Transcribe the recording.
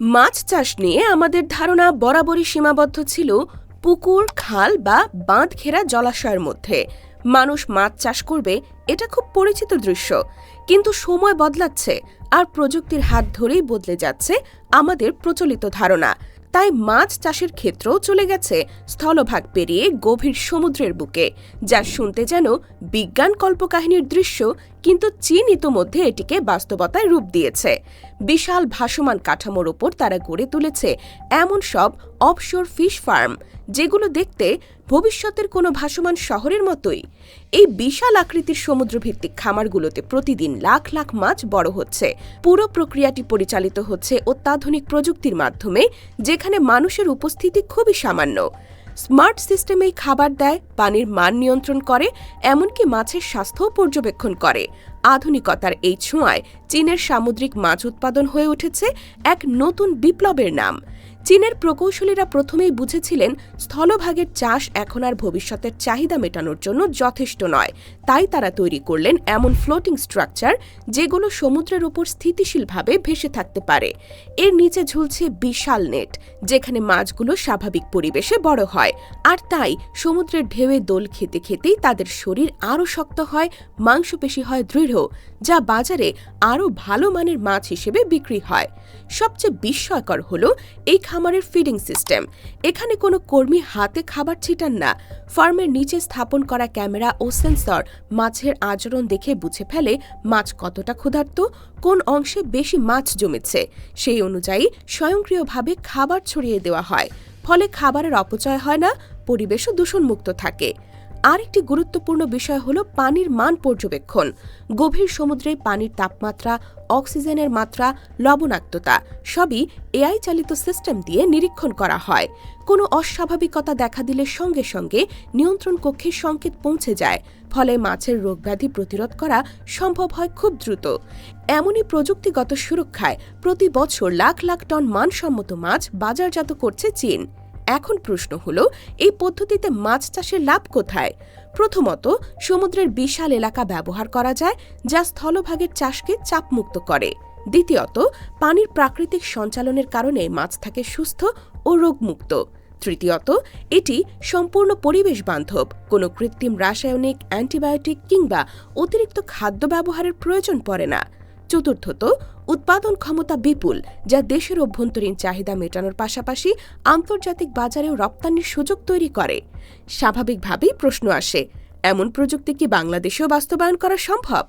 মাছ চাষ নিয়ে আমাদের ধারণা বরাবরই সীমাবদ্ধ ছিল পুকুর, খাল বা বাঁধ ঘেরা জলাশয়ের মধ্যে। মানুষ মাছ চাষ করবে, এটা খুব পরিচিত দৃশ্য। কিন্তু সময় বদলাচ্ছে আর প্রযুক্তির হাত ধরেই বদলে যাচ্ছে আমাদের প্রচলিত ধারণা। তাই মাছ চাষের ক্ষেত্রেও চলে গেছে স্থলভাগ পেরিয়ে গভীর সমুদ্রের বুকে, যা শুনতে যেন বিজ্ঞান কল্পকাহিনীর দৃশ্য কিন্তু চীন ইতোমধ্যে এটিকে বাস্তবতায় রূপ দিয়েছে। বিশাল ভাসমান কাঠামোর ওপর তারা গড়ে তুলেছে এমন সব অফশোর ফিশ ফার্ম যেগুলো দেখতে ভবিষ্যতের কোনো ভাসমান শহরের মতোই। এই বিশাল আকৃতির সমুদ্রভিত্তিক খামারগুলোতে প্রতিদিন লাখ লাখ মাছ বড় হচ্ছে। পুরো প্রক্রিয়াটি পরিচালিত হচ্ছে অত্যাধুনিক প্রযুক্তির মাধ্যমে, যেখানে মানুষের উপস্থিতি খুবই সামান্য। স্মার্ট সিস্টেমেই খাবার দেয়, পানির মান নিয়ন্ত্রণ করে, এমনকি মাছের স্বাস্থ্যও পর্যবেক্ষণ করে। আধুনিকতার এই ছোঁয়ায় চীনের সামুদ্রিক মাছ উৎপাদন হয়ে উঠেছে এক নতুন বিপ্লবের নাম। চীনের প্রকৌশলীরা প্রথমেই বুঝেছিলেন স্থলভাগের চাষ এখন আর ভবিষ্যতের চাহিদা মেটানোর জন্য যথেষ্ট নয়। তাই তারা তৈরি করলেন এমন ফ্লোটিং স্ট্রাকচার যেগুলো সমুদ্রের ওপর স্থিতিশীলভাবে ভেসে থাকতে পারে। এর নিচে ঝুলছে বিশাল নেট, যেখানে মাছগুলো স্বাভাবিক পরিবেশে বড় হয়। আর তাই সমুদ্রের ঢেউয়ে দোল খেতে খেতেই তাদের শরীর আরও শক্ত হয়, মাংসপেশি হয় দৃঢ়, যা বাজারে আরও ভালো মানের মাছ হিসেবে বিক্রি হয়। সবচেয়ে বিস্ময়কর হল, এই খামারের ফিডিং সিস্টেম এখানে কোনো কর্মী হাতে খাবার ছিটান না। ফার্মের নিচে স্থাপন করা ক্যামেরা ও সেন্সর মাছের আচরণ দেখে বুঝে ফেলে মাছ কতটা ক্ষুধার্ত, কোন অংশে বেশি মাছ জমেছে। সেই অনুযায়ী স্বয়ংক্রিয়ভাবে খাবার ছড়িয়ে দেওয়া হয়। ফলে খাবারের অপচয় হয় না, পরিবেশও দূষণমুক্ত থাকে। আরেকটি গুরুত্বপূর্ণ বিষয় হল পানির মান পর্যবেক্ষণ। গভীর সমুদ্রে পানির তাপমাত্রা, অক্সিজেনের মাত্রা, লবণাক্ততা, সবই এআই চালিত সিস্টেম দিয়ে নিরীক্ষণ করা হয়। কোনো অস্বাভাবিকতা দেখা দিলে সঙ্গে সঙ্গে নিয়ন্ত্রণ কক্ষে সংকেত পৌঁছে যায়, ফলে মাছের রোগব্যাধি প্রতিরোধ করা সম্ভব হয় খুব দ্রুত। এমনই প্রযুক্তিগত সুরক্ষায় প্রতি বছর লাখ লাখ টন মানসম্মত মাছ বাজারজাত করছে চীন। এখন প্রশ্ন হলো, এই পদ্ধতিতে মাছ চাষের লাভ কোথায়? প্রথমত, সমুদ্রের বিশাল এলাকা ব্যবহার করা যায়, যা স্থলভাগের চাষকে চাপমুক্ত করে। দ্বিতীয়ত, পানির প্রাকৃতিক সঞ্চালনের কারণে মাছ থাকে সুস্থ ও রোগমুক্ত। তৃতীয়ত, এটি সম্পূর্ণ পরিবেশ বান্ধব, কোনো কৃত্রিম রাসায়নিক, অ্যান্টিবায়োটিক কিংবা অতিরিক্ত খাদ্য ব্যবহারের প্রয়োজন পড়ে না। চতুর্থত, উৎপাদন ক্ষমতা বিপুল, যা দেশের অভ্যন্তরীণ চাহিদা মেটানোর পাশাপাশি আন্তর্জাতিক বাজারেও রপ্তানির সুযোগ তৈরি করে। স্বাভাবিকভাবেই প্রশ্ন আসে, এমন প্রযুক্তি কি বাংলাদেশেও বাস্তবায়ন করা সম্ভব?